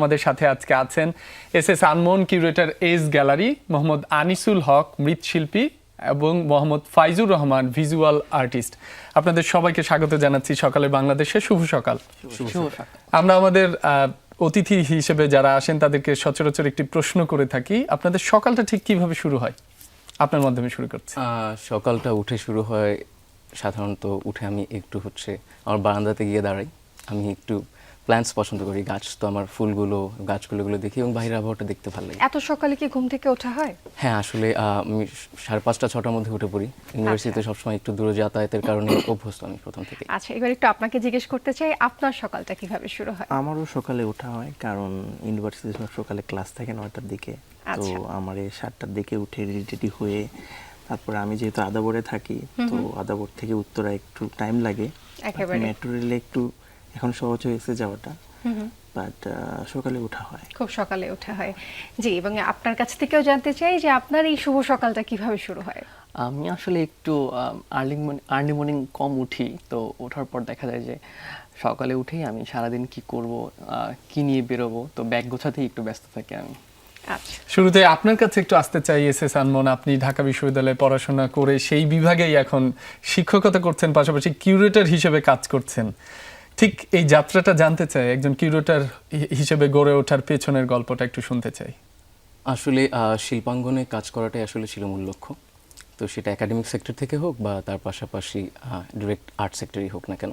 আমাদের সাথে আজকে আছেন S S আনমোন curator S gallery Mohammad Anisul Haque মৃৎশিল্পী এবং মোহাম্মদ ফাইজুর রহমান ভিজুয়াল আর্টিস্ট। আপনাদের সবাইকে স্বাগত জানাচ্ছি সকালে বাংলাদেশে। শুভ সকাল। আমরা আমাদের অতিথি হিসেবে যারা আসেন তাদেরকে সচরাচর একটি প্রশ্ন করে থাকি আপনাদের সকালটা ঠিক কীভাবে শুরু হয়? আপনার মাধ্যমে শুরু করছি। আহ, সকালটা উঠে শুরু হয় সাধারণত উঠে আমি একটু হচ্ছে আমার বারান্দাতে গিয়ে দাঁড়াই আমি একটু প্ল্যান্টস পছন্দ করি গাছ তো আমার ফুলগুলো গাছগুলো গুলো দেখি এবং বাইরের আবহাওয়াটা দেখতে ভালো লাগে এত সকালে কি ঘুম থেকে ওঠা হয়? হ্যাঁ আসলে আহ, আমি সাড়ে পাঁচটা ছটার মধ্যে উঠে পড়ি। ইউনিভার্সিটিতে সবসময় একটু দূরে যাতায়াতের কারণে অভ্যস্ত আমি প্রথম থেকে আচ্ছা এবার একটু আপনাকে জিজ্ঞেস করতে চাই আপনার সকালটা কীভাবে শুরু হয়? আমারও সকালে ওঠা হয় কারণ ইউনিভার্সিটি সকালে ক্লাস থাকে নয়টার দিকে। তো আচ্ছা। আমার এই সাতটার দিকে উঠে রেডি হয়ে তারপরে আমি যেহেতু আদাবরে থাকি তো আদাবর থেকে উত্তরা একটু টাইম লাগে। একেবারে। মেট্রো রেলে একটু এখন সহজ হয়েছে যাওয়াটা। বাট সকালে ওঠা হয়। খুব সকালে ওঠা হয়। জি এবং আপনার কাছ থেকেও জানতে চাই যে আপনার এই শুভ সকালটা কীভাবে শুরু হয়? আমি আসলে একটু আর্লি আর্লি মর্নিং কম উঠি। তো ওঠার পর দেখা যায় যে সকালে উঠেই আমি সারাদিন কি করব কি নিয়ে বেরোবো। তো ব্যাগ গোছাতেই একটু ব্যস্ত থাকি আমি। আচ্ছা। শুরুতে আপনার কাছে একটু আসতে চাই এস এস আনমন আপনি ঢাকা বিশ্ববিদ্যালয়ে পড়াশোনা করে সেই বিভাগেই এখন শিক্ষকতা করছেন পাশাপাশি কিউরেটর হিসেবে কাজ করছেন। ঠিক এই যাত্রাটা জানতে চাই, একজন কিউরেটার হিসেবে গড়ে ওঠার পেছনের গল্পটা একটু শুনতে চাই। আসলে শিল্পাঙ্গনে কাজ করাটাই আসলে ছিল মূল লক্ষ্য। তো সেটা একাডেমিক সেক্টর থেকে হোক বা তার পাশাপাশি ডিরেক্ট আর্ট সেক্টরই হোক না কেন।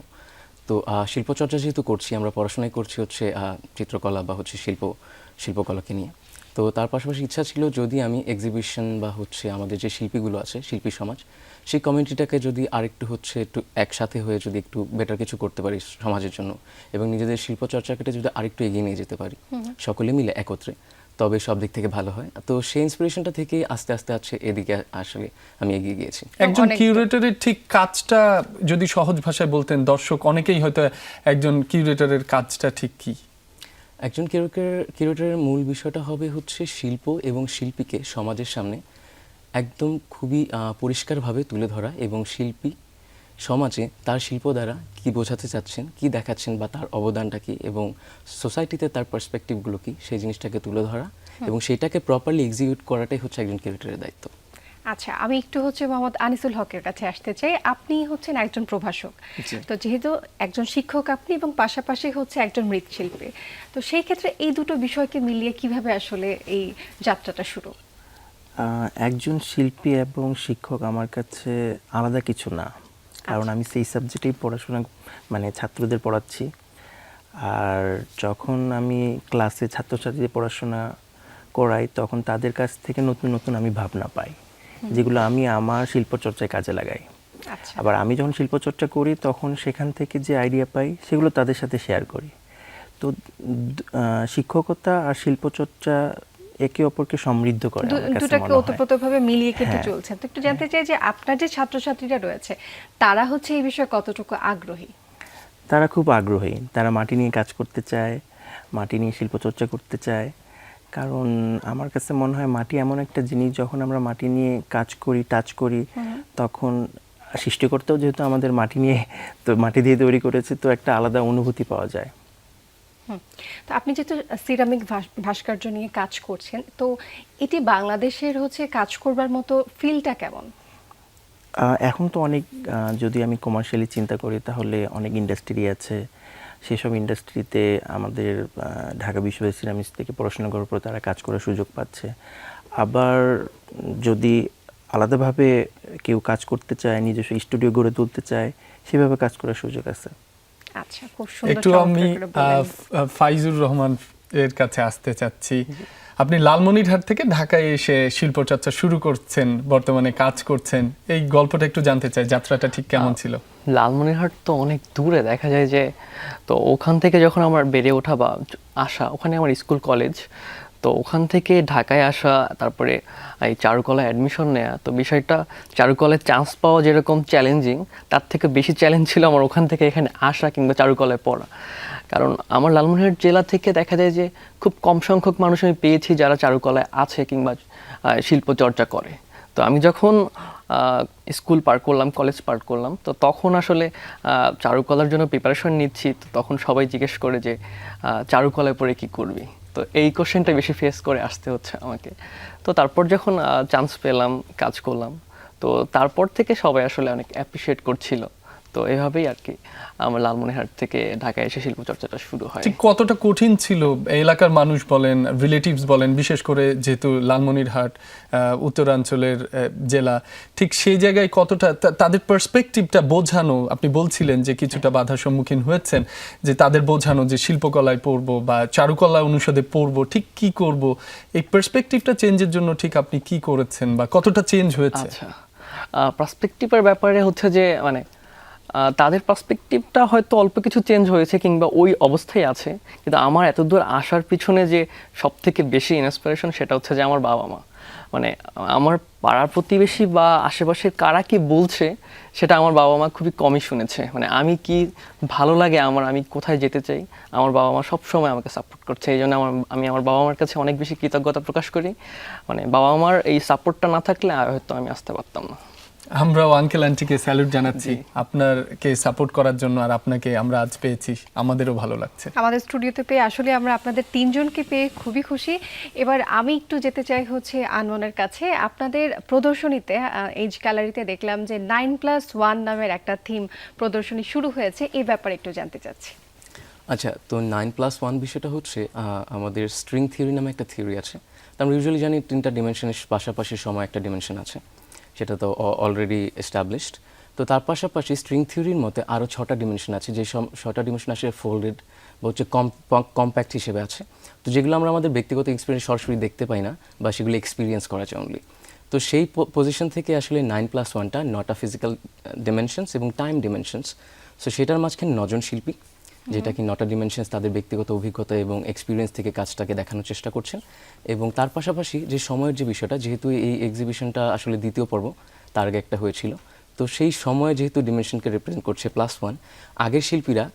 তো শিল্পচর্চা যেহেতু করছি, আমরা পড়াশোনায় করছি হচ্ছে চিত্রকলা বা হচ্ছে শিল্প, শিল্পকলাকে নিয়ে। তো তার পাশাপাশি ইচ্ছা ছিল যদি আমি এক্সিবিশন বা হচ্ছে আমাদের যে শিল্পীগুলো আছে শিল্পী সমাজ সেই কমিউনিটিটাকে যদি আরেকটু হচ্ছে একটু একসাথে হয়ে যদি একটু বেটার কিছু করতে পারি সমাজের জন্য এবং নিজেদের শিল্পচর্চাকে যদি আরেকটু এগিয়ে নিয়ে যেতে পারি সকলে মিলে একত্রে তবে সব দিক থেকে ভালো হয়। তো সেই ইন্সপিরেশনটা থেকেই আস্তে আস্তে আছে এদিকে আসলে আমি এগিয়ে গিয়েছি। একজন কিউরেটরের ঠিক কাজটা যদি সহজ ভাষায় বলতেন দর্শক অনেকেই হয়তো একজন কিউরেটরের কাজটা ঠিক কি? একজন কিউরেটর কিউরেটরের মূল বিষয়টা হবে হচ্ছে শিল্প এবং শিল্পীকে সমাজের সামনে একদম খুবই পরিষ্কারভাবে তুলে ধরা এবং শিল্পী সমাজে তার শিল্প দ্বারা কি বোঝাতে চাচ্ছেন কি দেখাচ্ছেন বা তার অবদানটা কি এবং সোসাইটিতে তার পার্সপেক্টিভগুলো কি সেই জিনিসটাকে তুলে ধরা এবং সেটাকে প্রপারলি এক্সিকিউট করাটাই হচ্ছে একজন কিউরেটরের দায়িত্ব। আচ্ছা আমি একটু হচ্ছে মোহাম্মদ আনিসুল হকের কাছে আসতে চাই। আপনি হচ্ছেন একজন প্রভাষক। তো যেহেতু একজন শিক্ষক আপনি এবং পাশাপাশি হচ্ছে একজন মৃৎশিল্পী তো সেই ক্ষেত্রে এই দুটো বিষয়কে মিলিয়ে কীভাবে আসলে এই যাত্রাটা শুরু? একজন শিল্পী এবং শিক্ষক আমার কাছে আলাদা কিছু না। কারণ আমি সেই সাবজেক্টেই পড়াশোনা মানে ছাত্রদের পড়াচ্ছি। আর যখন আমি ক্লাসে ছাত্রছাত্রীদের পড়াশোনা করাই তখন তাদের কাছ থেকে নতুন নতুন আমি ভাবনা পাই। যেগুলো আমি আমার শিল্পচর্চায় কাজে লাগাই। আচ্ছা। আবার আমি যখন শিল্পচর্চা করি তখন সেখান থেকে যে আইডিয়া পাই সেগুলো তাদের সাথে শেয়ার করি। তো শিক্ষকতা আর শিল্পচর্চা একে অপরকে সমৃদ্ধ করে দুটাকে ওতপ্রোতভাবে মিলিয়ে কিন্তু হ্যাঁ। চলছে। তো একটু জানতে চাই যে আপনার যে ছাত্রছাত্রীরা রয়েছে তারা হচ্ছে এই বিষয়ে কতটুকু আগ্রহী? তারা খুব আগ্রহী। তারা মাটি নিয়ে কাজ করতে চায় মাটি নিয়ে শিল্পচর্চা করতে চায়। কারণ আমার কাছে মনে হয় মাটি এমন একটা জিনিস যখন আমরা মাটি নিয়ে কাজ করি টাচ করি তখন সৃষ্টিকর্তাও যেহেতু আমাদের মাটি নিয়ে তো মাটি দিয়ে তৈরি করেছে তো একটা আলাদা অনুভূতি পাওয়া যায়। তো আপনি যেহেতু সিরামিক ভাস্কর্য নিয়ে কাজ করছেন তো এটি বাংলাদেশের হচ্ছে কাজ করবার মতো ফিলটা কেমন? এখন তো অনেক যদি আমি কমার্শিয়ালি চিন্তা করি তাহলে অনেক ইন্ডাস্ট্রি আছে। সেসব ইন্ডাস্ট্রিতে আমাদের ঢাকা বিশ্ববিদ্যালয় সিরামিক্স থেকে পড়াশোনা করার পর তারা কাজ করার সুযোগ পাচ্ছে। আবার যদি আলাদাভাবে কেউ কাজ করতে চায় নিজস্ব স্টুডিও গড়ে তুলতে চায় সেভাবে কাজ করার সুযোগ আছে। আচ্ছা খুব সুন্দর একটু আমি আহ, ফাইজুর রহমান এর কাছে আসতে চাচ্ছি। আপনি লালমনিরহাট থেকে ঢাকায় এসে শিল্পচর্চা শুরু করছেন বর্তমানে কাজ করছেন। এই গল্পটা একটু জানতে চাই যাত্রাটা ঠিক কেমন ছিল? লালমনিরহাট তো অনেক দূরে। দেখা যায় যে তো ওখান থেকে যখন আমার বেড়ে ওঠা বা আসা ওখানে আমার স্কুল কলেজ তো ওখান থেকে ঢাকায় আসা, তারপরে এই চারুকলায় অ্যাডমিশন নেওয়া তো বিষয়টা চারুকলায় চান্স পাওয়া যেরকম চ্যালেঞ্জিং তার থেকে বেশি চ্যালেঞ্জ ছিল আমার ওখান থেকে এখানে আসা কিংবা চারুকলায় পড়া। কারণ আমার লালমনিরহাট জেলা থেকে দেখা যায় যে খুব কম সংখ্যক মানুষ আমি পেয়েছি যারা চারুকলায় আছে কিংবা শিল্প চর্চা করে। তো আমি যখন স্কুল পার করলাম কলেজ পার করলাম, তো তখন আসলে চারুকলার জন্য প্রিপারেশন নিচ্ছি, তো তখন সবাই জিজ্ঞেস করে যে চারুকলায় পড়ে কি করবি? তো এই কোশ্চেনটা বেশি ফেস করে আসতে হচ্ছে আমাকে। তো তারপর যখন চান্স পেলাম, কাজ করলাম, তো তারপর থেকে সবাই আসলে অনেক অ্যাপ্রিসিয়েট করছিল। তো এভাবেই আর কি আমার লালমনিরহাট থেকে ঢাকায় এসে শিল্প চর্চাটা শুরু হয়। ঠিক কতটা কঠিন ছিল? এলাকার মানুষ বলেন রিলেটিভস বলেন বিশেষ করে যেহেতু লালমনিরহাট উত্তরাঞ্চলের জেলা ঠিক সেই জায়গায় কতটা তাদের পার্সপেক্টিভটা বোঝানো আপনি বলছিলেন যে কিছুটা বাধার সম্মুখীন হয়েছেন যে তাদের বোঝানো যে শিল্পকলায় পড়ব বা চারুকলা অনুষদে পড়ব ঠিক কি করব এই পার্সপেক্টিভটা চেঞ্জের জন্য ঠিক আপনি কি করেছেন বা কতটা চেঞ্জ হয়েছে? আচ্ছা। পার্সপেক্টিভের ব্যাপারে হচ্ছে যে মানে তাদের পার্সপেক্টিভটা হয়তো অল্প কিছু চেঞ্জ হয়েছে কিংবা ওই অবস্থায় আছে, কিন্তু আমার এতদূর আসার পিছনে যে সব থেকে বেশি ইন্সপিরেশন সেটা হচ্ছে যে আমার বাবা মা। মানে আমার পাড়ার প্রতিবেশী বা আশেপাশের কারা কি বলছে, সেটা আমার বাবা মা খুবই কমই শুনেছে। মানে আমি কি ভালো লাগে আমার, আমি কোথায় যেতে চাই, আমার বাবা মা সবসময় আমাকে সাপোর্ট করছে। এই জন্য আমার, আমি আমার বাবা মার কাছে অনেক বেশি কৃতজ্ঞতা প্রকাশ করি। মানে বাবা মার এই সাপোর্টটা না থাকলে হয়তো আমি আসতে পারতাম না। আমরাও আঙ্কেল আন্টিকে স্যালুট জানাচ্ছি। আপনারকে সাপোর্ট করার জন্য আর আপনাকে আমরা আজ পেয়েছি। আমাদেরও ভালো লাগছে। আমাদের স্টুডিওতে পেয়ে আসলে আমরা আপনাদের তিনজনকে পেয়ে খুবই খুশি। এবার আমি একটু যেতে চাই হচ্ছে আনমনের কাছে। আপনাদের প্রদর্শনীতে এইজ গ্যালারিতে দেখলাম যে নাইন প্লাস ওয়ান নামের একটা থিম প্রদর্শনী শুরু হয়েছে। এই ব্যাপারে একটু জানতে চাচ্ছি। আচ্ছা তো নাইন প্লাস ওয়ান বিষয়টা হচ্ছে আমাদের স্ট্রিং থিওরি নামে একটা থিওরি আছে। তো আমরা ইউজুয়ালি জানি তিনটা ডিমেনশনের পাশাপাশি সময় একটা ডিমেনশন আছে। সেটা তো অলরেডি এস্টাবলিশড তো তার পাশাপাশি স্ট্রিং থিওরির মতে আরও ছটা ডিমেনশন আছে, যে ছটা ডিমেনশন আসলে ফোল্ডেড বা হচ্ছে কম্প্যাক্ট হিসেবে আছে। তো যেগুলো আমরা আমাদের ব্যক্তিগত এক্সপিরিয়েন্স সরাসরি দেখতে পাই না বা সেগুলো এক্সপিরিয়েন্স করা যায় অনলি তো সেই পজিশন থেকে আসলে নাইন প্লাস ওয়ানটা নটা ফিজিক্যাল ডিমেনশনস এবং টাইম ডিমেনশনস সো সেটার মাঝখানে নজন শিল্পী। যেটা কি নটা ডিমেনশনস তাদের ব্যক্তিগত অভিজ্ঞতা এবং এক্সপিরিয়েন্স থেকে কাজটাকে দেখানোর চেষ্টা করছেন। এবং তার পাশাপাশি যে সময়ের যে বিষয়টা, যেহেতু এই এক্সিবিশনটা আসলে দ্বিতীয় পর্ব, তার আগে একটা হয়েছিল। তো সেই সময়ে যেহেতু ডিমেনশনকে রিপ্রেজেন্ট করছে প্লাস ওয়ান আগের শিল্পীরা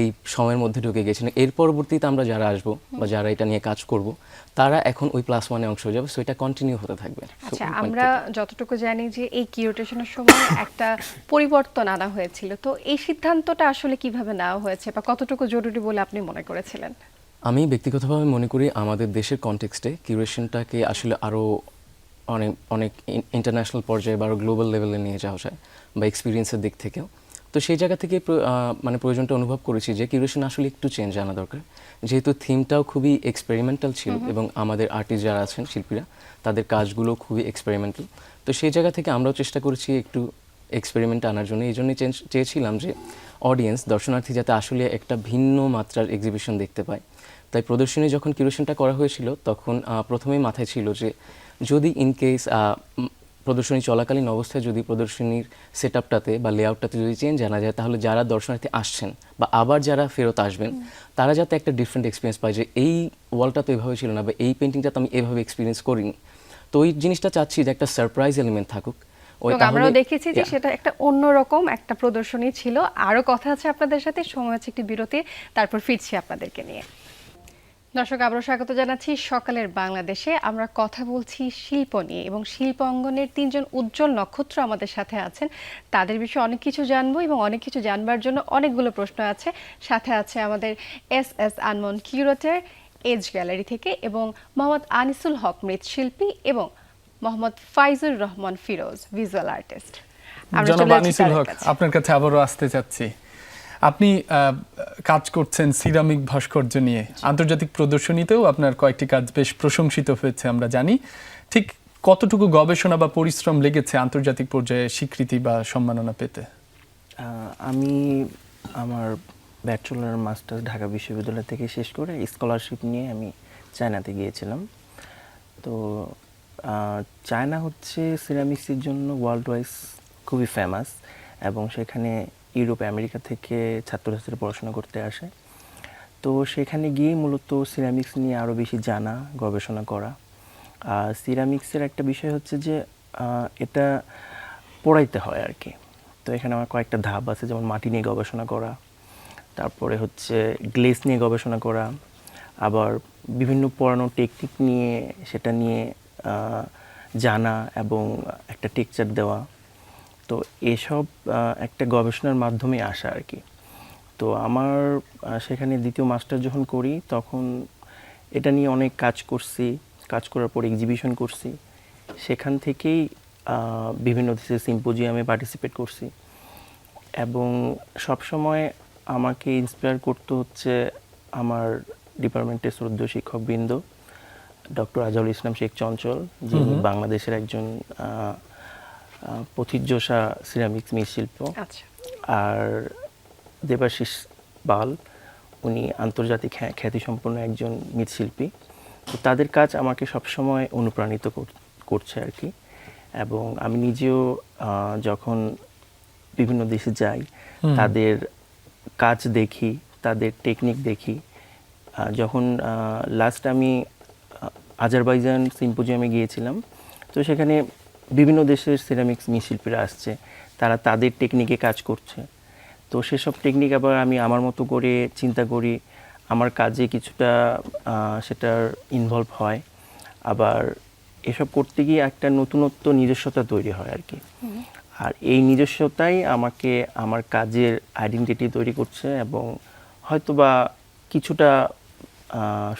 এই সময়ের মধ্যে ঢুকে গেছেন এর পরবর্তীতে আমরা যারা আসব বা যারা এটা নিয়ে কাজ করব তারা এখন ওই প্লাস ওয়ানে অংশ হয়ে যাবে সো এটা কন্টিনিউ হতে থাকবে। আচ্ছা আমরা যতটুকু জানি যে এই কিউরেটেশনের সময় একটা পরিবর্তন আনা হয়েছিল তো এই সিদ্ধান্তটা আসলে কীভাবে নেওয়া হয়েছে বা কতটুকু জরুরি বলে আপনি মনে করেছিলেন? আমি ব্যক্তিগতভাবে মনে করি আমাদের দেশের কনটেক্সটে কিউরেশনটাকে আসলে আরও অনেক অনেক ইন্টারন্যাশনাল পর্যায়ে বা আরও গ্লোবাল লেভেলে নিয়ে যাওয়া যায় বা এক্সপিরিয়েন্সের দিক থেকেও। তো সেই জায়গা থেকে মানে প্রয়োজনটা অনুভব করেছি যে কিউরেশন আসলে একটু চেঞ্জ আনা দরকার। যেহেতু থিমটাও খুবই এক্সপেরিমেন্টাল ছিল এবং আমাদের আর্টিস্ট যারা আছেন শিল্পীরা তাদের কাজগুলো খুবই এক্সপেরিমেন্টাল তো সেই জায়গা থেকে আমরাও চেষ্টা করেছি একটু এক্সপেরিমেন্ট আনার জন্য। এই জন্যই চেঞ্জ চেয়েছিলাম যে অডিয়েন্স দর্শনার্থী যাতে আসলে একটা ভিন্ন মাত্রার এক্সিবিশন দেখতে পায়। তাই প্রদর্শনী যখন কিউরেশনটা করা হয়েছিল তখন প্রথমেই মাথায় ছিল যে যদি ইন কেস প্রদর্শনী চলাকালীন অবস্থায় যদি প্রদর্শনীর সেট আপটাতে বা লেআউটটাতে যদি চেঞ্জ আনা যায় তাহলে যারা দর্শনার্থী আসছেন বা আবার যারা ফেরত আসবেন তারা যাতে একটা ডিফারেন্ট এক্সপিরিয়েন্স পায় যে এই ওয়ালটা তো এভাবে ছিল না বা এই পেন্টিংটা তো আমি এভাবে এক্সপিরিয়েন্স করিনি। তো ওই জিনিসটা চাচ্ছি যে একটা সারপ্রাইজ এলিমেন্ট থাকুক। ওই আমরাও দেখেছি যে সেটা একটা অন্যরকম একটা প্রদর্শনী ছিল। আরও কথা আছে আপনাদের সাথে সময় আছে একটি বিরতি তারপর ফিরছি আপনাদেরকে নিয়ে। দর্শক আবারও স্বাগত জানাচ্ছি সকালের বাংলাদেশে। আমরা কথা বলছি শিল্প নিয়ে এবং শিল্প অঙ্গনের তিনজন উজ্জ্বল নক্ষত্র আমাদের সাথে আছেন। তাদের বিষয়ে অনেক কিছু জানব এবং অনেক কিছু জানবার জন্য অনেকগুলো প্রশ্ন আছে। সাথে আছে আমাদের S S আনমন curator S gallery থেকে এবং মোহাম্মদ আনিসুল হক মৃৎশিল্পী এবং মোহাম্মদ ফাইজুর রহমান ফিরোজ ভিজুয়াল আর্টিস্ট। আপনার কাছে আবারও আসতে চাচ্ছি। আপনি কাজ করছেন সিরামিক ভাস্কর্য নিয়ে। আন্তর্জাতিক প্রদর্শনীতেও আপনার কয়েকটি কাজ বেশ প্রশংসিত হয়েছে, আমরা জানি। ঠিক কতটুকু গবেষণা বা পরিশ্রম লেগেছে আন্তর্জাতিক পর্যায়ে স্বীকৃতি বা সম্মাননা পেতে? আমি আমার ব্যাচেলার, মাস্টার্স ঢাকা বিশ্ববিদ্যালয় থেকে শেষ করে স্কলারশিপ নিয়ে আমি চায়নাতে গিয়েছিলাম। তো চায়না হচ্ছে সিরামিক্সের জন্য ওয়ার্ল্ড ওয়াইজ খুবই ফেমাস এবং সেখানে ইউরোপ, আমেরিকা থেকে ছাত্রছাত্রীরা পড়াশোনা করতে আসে। তো সেখানে গিয়ে মূলত সিরামিক্স নিয়ে আরও বেশি জানা, গবেষণা করা। আর সিরামিক্সের একটা বিষয় হচ্ছে যে এটা পড়াইতে হয় আর কি তো এখানে আমার কয়েকটা ধাপ আছে, যেমন মাটি নিয়ে গবেষণা করা, তারপরে হচ্ছে গ্লেস নিয়ে গবেষণা করা, আবার বিভিন্ন পড়ানো টেকনিক নিয়ে সেটা নিয়ে জানা এবং একটা টেক্সচার দেওয়া। তো এসব একটা গবেষণার মাধ্যমে আসা আর কি। তো আমার সেখানে দ্বিতীয় মাস্টার যখন করি তখন এটা নিয়ে অনেক কাজ করছি কাজ করার পর এক্সিবিশন করছি। সেখান থেকেই বিভিন্ন দেশের সিম্পোজিয়ামে পার্টিসিপেট করছি। এবং সবসময় আমাকে ইন্সপায়ার করতে হচ্ছে আমার ডিপার্টমেন্টের শ্রদ্ধেয় শিক্ষকবৃন্দ ডক্টর আজহারুল ইসলাম শেখ চঞ্চল যিনি বাংলাদেশের একজন প্রথিতযশা সিরামিক্স মৃৎশিল্প আচ্ছা। আর দেবাশিস বাল উনি আন্তর্জাতিক খ্যাতিসম্পন্ন একজন মৃৎশিল্পী তো তাদের কাজ আমাকে সবসময় অনুপ্রাণিত কর- করছে আর কি। এবং আমি নিজেও আহ, যখন বিভিন্ন দেশে যাই তাদের কাজ দেখি তাদের টেকনিক দেখি। আহ, যখন লাস্ট আমি আজারবাইজান সিম্পোজিয়ামে গিয়েছিলাম তো সেখানে বিভিন্ন দেশের সিরামিক্স মৃৎশিল্পীরা আসছে তারা তাদের টেকনিকে কাজ করছে। তো সেসব টেকনিক আবার আমি আমার মতো করে চিন্তা করি আমার কাজে কিছুটা সেটার ইনভলভ হয়। আবার এসব করতে গিয়ে একটা নতুনত্ব নিজস্বতা তৈরি হয় আর কি। আর এই নিজস্বতাই আমাকে আমার কাজের আইডেন্টিটি তৈরি করছে এবং হয়তোবা কিছুটা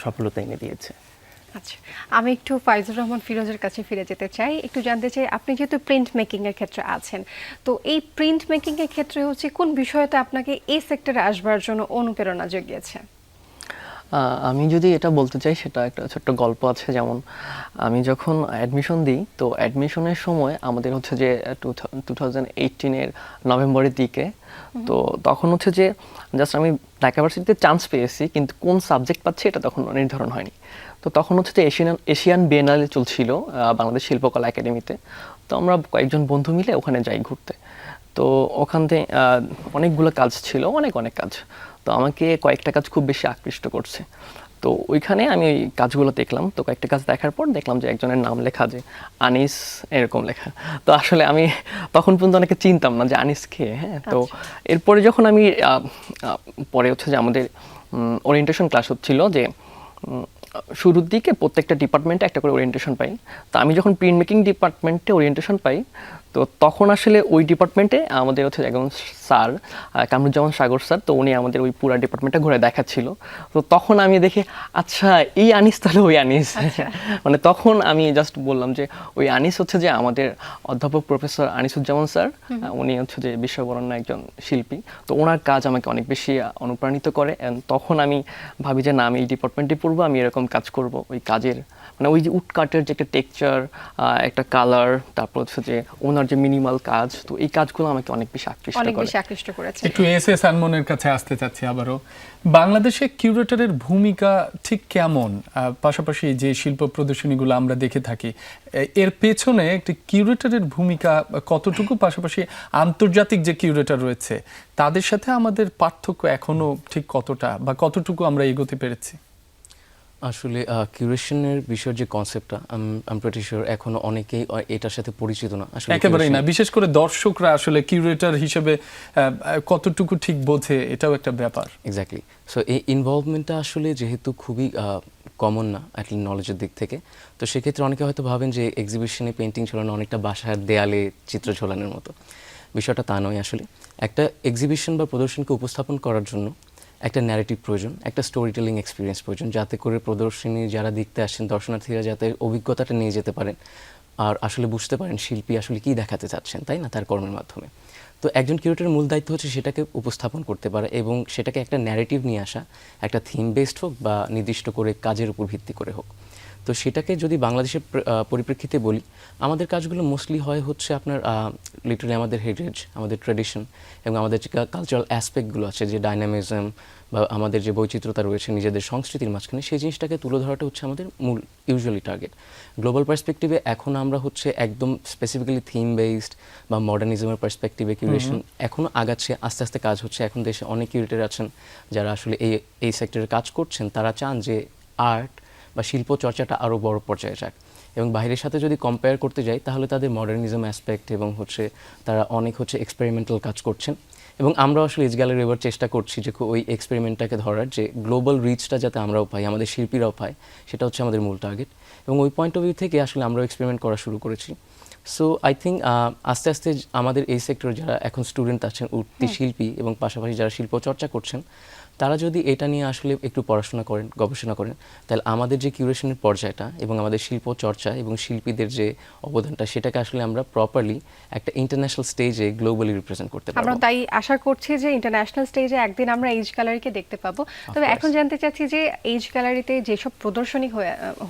সফলতা এনে দিয়েছে। আচ্ছা আমি একটু ফাইজুর রহমান ফিরোজের কাছে ফিরে যেতে চাই। একটু জানতে চাই, আপনি যেহেতু প্রিন্ট মেকিং এর ক্ষেত্রে আছেন, তো এই প্রিন্ট মেকিং এর ক্ষেত্রে হচ্ছে কোন বিষয়টা আপনাকে এই সেক্টরে আসবার জন্য অনুপ্রেরণা জুগিয়েছে? আমি যদি এটা বলতে চাই সেটা একটা ছোট্ট গল্প আছে। যেমন আমি যখন অ্যাডমিশন দিই তো অ্যাডমিশনের সময় আমাদের হচ্ছে যে টু থাউজেন্ড এইটিনের নভেম্বরের দিকে তো তখন হচ্ছে যে জাস্ট আমি ঢাকা চান্স পেয়েছি কিন্তু কোন সাবজেক্ট পাচ্ছি এটা তখন নির্ধারণ হয়নি। তো তখন হচ্ছে যে এশিয়ান এশিয়ান বিএনআলে চলছিল বাংলাদেশ শিল্পকলা একাডেমিতে। তো আমরা কয়েকজন বন্ধু মিলে ওখানে যাই ঘুরতে। তো ওখান থেকে অনেকগুলো কাজ ছিল অনেক অনেক কাজ। তো আমাকে কয়েকটা কাজ খুব বেশি আকৃষ্ট করছে। তো ওইখানে আমি ওই কাজগুলো দেখলাম। তো কয়েকটা কাজ দেখার পর দেখলাম যে একজনের নাম লেখা যে আনিস এরকম লেখা। তো আসলে আমি তখন পর্যন্ত অনেকে চিনতাম না যে আনিস কে হ্যাঁ? তো এরপরে যখন আমি পরে হচ্ছে যে আমাদের ওরিয়েন্টেশন ক্লাস হচ্ছিল যে শুরুর দিকে প্রত্যেকটা ডিপার্টমেন্টে একটা করে ওরিয়েন্টেশন পাই। তো আমি যখন প্রিন্ট মেকিং ডিপার্টমেন্টে ওরিয়েন্টেশন পাই তো তখন আসলে ওই ডিপার্টমেন্টে আমাদের হচ্ছে একজন স্যার কামরুজ্জামান সাগর স্যার তো উনি আমাদের ওই পুরো ডিপার্টমেন্টটা ঘুরে দেখাচ্ছিল। তো তখন আমি দেখি আচ্ছা এই আনিস তাহলে ওই আনিস? মানে তখন আমি জাস্ট বললাম যে ওই আনিস হচ্ছে যে আমাদের অধ্যাপক প্রফেসর আনিসুজ্জামান স্যার উনি হচ্ছে যে বিশ্ববরণ্য একজন শিল্পী। তো ওনার কাজ আমাকে অনেক বেশি অনুপ্রাণিত করে and তখন আমি ভাবি যে না আমি এই ডিপার্টমেন্টে পড়ব আমি এরকম কাজ করব। ওই কাজের মানে ওই যে উডকাটের যে একটা টেক্সচার একটা কালার তারপর হচ্ছে যে ওনার যে মিনিমাল কাজ তো এই কাজগুলো আমাকে অনেক বেশি আকৃষ্ট অনেক করে। বেশি আকৃষ্ট করেছে। একটু এস এস আনমনের কাছে আসতে চাচ্ছি আবারও। বাংলাদেশে কিউরেটরের ভূমিকা ঠিক কেমন? পাশাপাশি যে শিল্প প্রদর্শনীগুলো আমরা দেখে থাকি এর পেছনে একটি কিউরেটরের ভূমিকা কতটুকু? পাশাপাশি আন্তর্জাতিক যে কিউরেটর রয়েছে তাদের সাথে আমাদের পার্থক্য এখনও ঠিক কতটা বা কতটুকু আমরা এগোতে পেরেছি? আসলে কিউরেশনের বিষয়ের যে কনসেপ্টটা আম প্রেটি শিওর এখনও অনেকেই এটার সাথে পরিচিত না। আসলে একেবারেই না। বিশেষ করে দর্শকরা আসলে কিউরেটর হিসেবে কতটুকু ঠিক বোঝে এটাও একটা ব্যাপার। এক্স্যাক্টলি সো এই ইনভলভমেন্টটা আসলে যেহেতু খুবই কমন না অ্যাটলি নলেজের দিক থেকে তো সেক্ষেত্রে অনেকে হয়তো ভাবেন যে এক্সিবিশনে পেন্টিং ঝোলানো অনেকটা বাসার দেয়ালে চিত্র ঝোলানোর মতো। বিষয়টা তা নয় আসলে। একটা এক্সিবিশন বা প্রদর্শনীকে উপস্থাপন করার জন্য একটা ন্যারেটিভ প্রয়োজন, একটা স্টোরি টেলিং এক্সপিরিয়েন্স প্রয়োজন, যাতে করে প্রদর্শনী যারা দেখতে আসছেন দর্শনার্থীরা যাতে অভিজ্ঞতাটা নিয়ে যেতে পারেন আর আসলে বুঝতে পারেন শিল্পী আসলে কী দেখাতে চাচ্ছেন, তাই না, তার কর্মের মাধ্যমে। তো একজন কিউরেটরের মূল দায়িত্ব হচ্ছে সেটাকে উপস্থাপন করতে পারে এবং সেটাকে একটা ন্যারেটিভ নিয়ে আসা, একটা থিম বেসড হোক বা নির্দিষ্ট করে কাজের উপর ভিত্তি করে হোক। তো সেটাকে যদি বাংলাদেশের পরিপ্রেক্ষিতে বলি আমাদের কাজগুলো মোস্টলি হয় হচ্ছে আপনার লিটারালি আমাদের হেরিটেজ আমাদের ট্রেডিশন এবং আমাদের যে কালচারাল অ্যাসপেক্টগুলো আছে যে ডাইনামিজম বা আমাদের যে বৈচিত্র্যতা রয়েছে নিজেদের সংস্কৃতির মাঝখানে সেই জিনিসটাকে তুলে ধরাটা হচ্ছে আমাদের মূল ইউজুয়ালি টার্গেট গ্লোবাল পার্সপেক্টিভে এখন আমরা হচ্ছে একদম স্পেসিফিক্যালি থিম বেসড বা মডার্নিজমের পার্সপেক্টিভে কিউরেশন এখনও আগাচ্ছে আস্তে আস্তে কাজ হচ্ছে। এখন দেশে অনেক কিউরেটার আছেন যারা আসলে এই এই সেক্টরে কাজ করছেন। তারা চান যে আর্ট বা শিল্প চর্চাটা আরও বড় পর্যায়ে যাক। এবং বাইরের সাথে যদি কম্পেয়ার করতে যাই তাহলে তাদের মডার্নিজম অ্যাসপেক্ট এবং হচ্ছে তারা অনেক হচ্ছে এক্সপেরিমেন্টাল কাজ করছেন। এবং আমরা আসলে ইজ গ্যালারি এবার চেষ্টা করছি যে ওই এক্সপেরিমেন্টটাকে ধরার যে গ্লোবাল রিচটা যাতে আমরাও পাই আমাদের শিল্পীরাও পায় সেটা হচ্ছে আমাদের মূল টার্গেট এবং ওই পয়েন্ট অফ ভিউ থেকে আসলে আমরাও এক্সপেরিমেন্ট করা শুরু করেছি। সো আই থিঙ্ক আস্তে আস্তে আমাদের এই সেক্টরে যারা এখন স্টুডেন্ট আছেন উঠতি শিল্পী এবং পাশাপাশি যারা শিল্প চর্চা করছেন তারা যদি এটা নিয়ে আসলে একটু পড়াশোনা করেন গবেষণা করেন তাহলে আমাদের যে কিউরেশনের পর্যায়টা এবং আমাদের শিল্প চর্চা এবং শিল্পীদের যে অবদানটা সেটাকে আসলে আমরা প্রপারলি একটা ইন্টারন্যাশনাল স্টেজে গ্লোবালি রিপ্রেজেন্ট করতে আমরা তাই আশা করছি যে ইন্টারন্যাশনাল স্টেজে একদিন আমরা এইজ গ্যালারিকে দেখতে পাবো। তবে এখন জানতে চাচ্ছি যে এইজ গ্যালারিতে যেসব প্রদর্শনী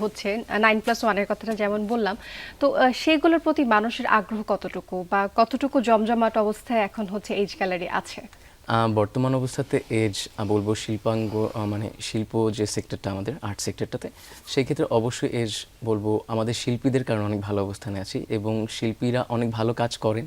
হচ্ছে নাইন প্লাস ওয়ানের কথাটা যেমন বললাম তো সেগুলোর প্রতি মানুষের আগ্রহ কতটুকু বা কতটুকু জমজমাট অবস্থায় এখন হচ্ছে এইজ গ্যালারি আছে? বর্তমান অবস্থাতে এজ বলব শিল্পাঙ্গ মানে শিল্প যে সেক্টরটা আমাদের আর্ট সেক্টরটাতে সেই ক্ষেত্রে অবশ্যই এজ বলব আমাদের শিল্পীদের কারণে অনেক ভালো অবস্থানে আছি এবং শিল্পীরা অনেক ভালো কাজ করেন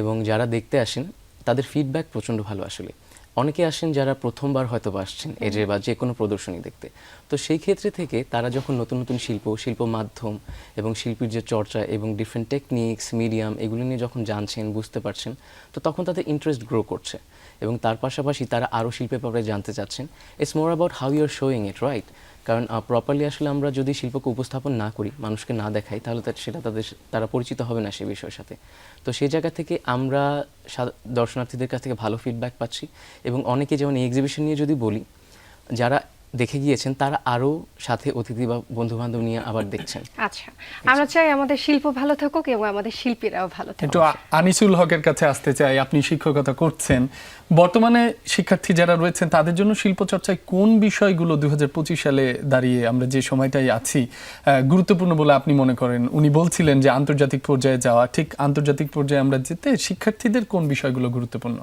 এবং যারা দেখতে আসেন তাদের ফিডব্যাক প্রচণ্ড ভালো আসলে। অনেকে আসেন যারা প্রথমবার হয়তো বা আসছেন এজে বা যে কোনো প্রদর্শনী দেখতে। তো সেই ক্ষেত্রে থেকে তারা যখন নতুন নতুন শিল্প শিল্প মাধ্যম এবং শিল্পীর যে চর্চা এবং ডিফারেন্ট টেকনিক্স মিডিয়াম এগুলো নিয়ে যখন জানছেন বুঝতে পারছেন তো তখন তাদের ইন্টারেস্ট গ্রো করছে। এবং তার পাশাপাশি তারা আরও শিল্পের ব্যাপারে জানতে চাচ্ছেন। It's more about how your showing it right কারণ প্রপারলি আসলে আমরা যদি শিল্পকে উপস্থাপন না করি, মানুষকে না দেখাই, তাহলে সেটা তাদের তারা পরিচিত হবে না সে বিষয়ের সাথে। তো সেই জায়গা থেকে আমরা দর্শনার্থীদের কাছ থেকে ভালো ফিডব্যাক পাচ্ছি এবং অনেকে যেমন এই এক্সিবিশন নিয়ে যদি বলি, যারা দেখে গিয়েছেন তারা আরও সাথে অতিথি বা বন্ধু বান্ধব নিয়ে আবার দেখছেন। আচ্ছা আমরা চাই আমাদের শিল্প ভালো থাকুক এবং আমাদের শিল্পীরাও ভালো থাকুক। আ- আনিসুল হকের কাছে আসতে চাই আপনি শিক্ষকতা করছেন। বর্তমানে শিক্ষার্থী যারা রয়েছেন তাদের জন্য শিল্প চর্চায় কোন বিষয়গুলো দুই সালে দাঁড়িয়ে আমরা যে সময়টাই আছি গুরুত্বপূর্ণ বলে আপনি মনে করেন? উনি বলছিলেন যে আন্তর্জাতিক পর্যায়ে যাওয়া ঠিক আন্তর্জাতিক পর্যায়ে আমরা যেতে শিক্ষার্থীদের কোন বিষয়গুলো গুরুত্বপূর্ণ?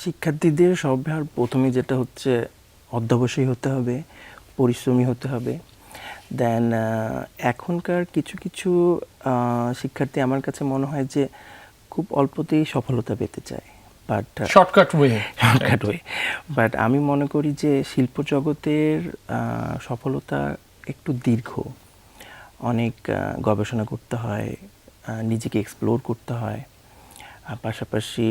শিক্ষার্থীদের সবার প্রথমে যেটা হচ্ছে অধ্যবসায়ী হতে হবে পরিশ্রমী হতে হবে। দেন এখনকার কিছু কিছু শিক্ষার্থী আমার কাছে মনে হয় যে খুব অল্পতেই সফলতা পেতে চায়। But shortcut way shortcut way but আমি মনে করি যে শিল্প জগতের সফলতা একটু দীর্ঘ। অনেক গবেষণা করতে হয় নিজেকে এক্সপ্লোর করতে হয়। আর পাশাপাশি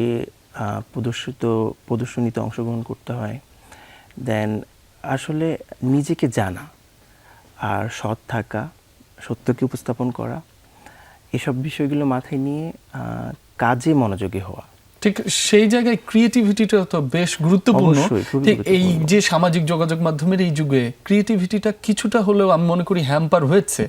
প্রদর্শিত প্রদর্শনীতে অংশগ্রহণ করতে হয়। দেন আসলে নিজেকে জানা আর সৎ থাকা সত্যকে উপস্থাপন করা এসব বিষয়গুলো মাথায় নিয়ে কাজে মনোযোগী হওয়া। ঠিক সেই জায়গায় ক্রিয়েটিভিটিটা তো বেশ গুরুত্বপূর্ণ। ঠিক এই যে সামাজিক যোগাযোগ মাধ্যমের এই যুগে ক্রিয়েটিভিটিটা কিছুটা হলেও আমি মনে করি হ্যাম্পার হয়েছে।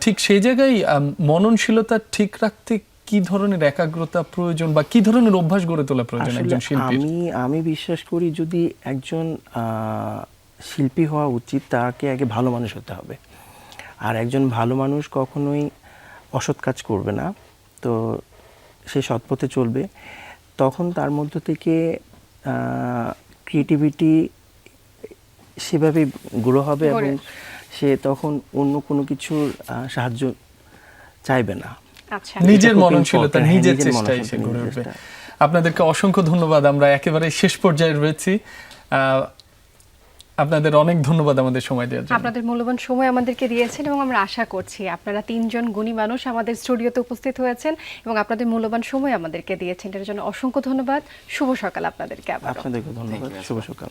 ঠিক সেই জায়গায় মননশীলতা ঠিক রাখতে কি ধরনের একাগ্রতা প্রয়োজন বা কি ধরনের অভ্যাস গড়ে তোলা প্রয়োজন একজন শিল্পীর? আমি আমি বিশ্বাস করি যদি একজন আহ, শিল্পী হওয়া উচিত তাকে আগে ভালো মানুষ হতে হবে। আর একজন ভালো মানুষ কখনোই অসৎ কাজ করবে না। তো সে সৎ পথে চলবে। তখন তার মধ্য থেকে ক্রিয়েটিভিটি সেভাবে গ্রো হবে এবং সে তখন অন্য কোনো কিছুর সাহায্য চাইবে না। নিজের খুব মননশীলতা হ্যাঁ, নিজের নিজের চেষ্টায় সে গড়ে উঠবে আপনাদেরকে অসংখ্য ধন্যবাদ। আমরা একেবারে শেষ পর্যায়ে রয়েছি। আপনাদের অনেক ধন্যবাদ আমাদের সময় দেওয়ার জন্য। আপনাদের মূল্যবান সময় আমাদেরকে দিয়েছেন এবং আমরা আশা করছি আপনারা তিনজন গুণী মানুষ আমাদের স্টুডিওতে উপস্থিত হয়েছেন এবং আপনাদের মূল্যবান সময় আমাদেরকে দিয়েছেন। এটার জন্য অসংখ্য ধন্যবাদ। শুভ সকাল আপনাদেরকে আবার আপনাদেরকে ধন্যবাদ। শুভ সকাল।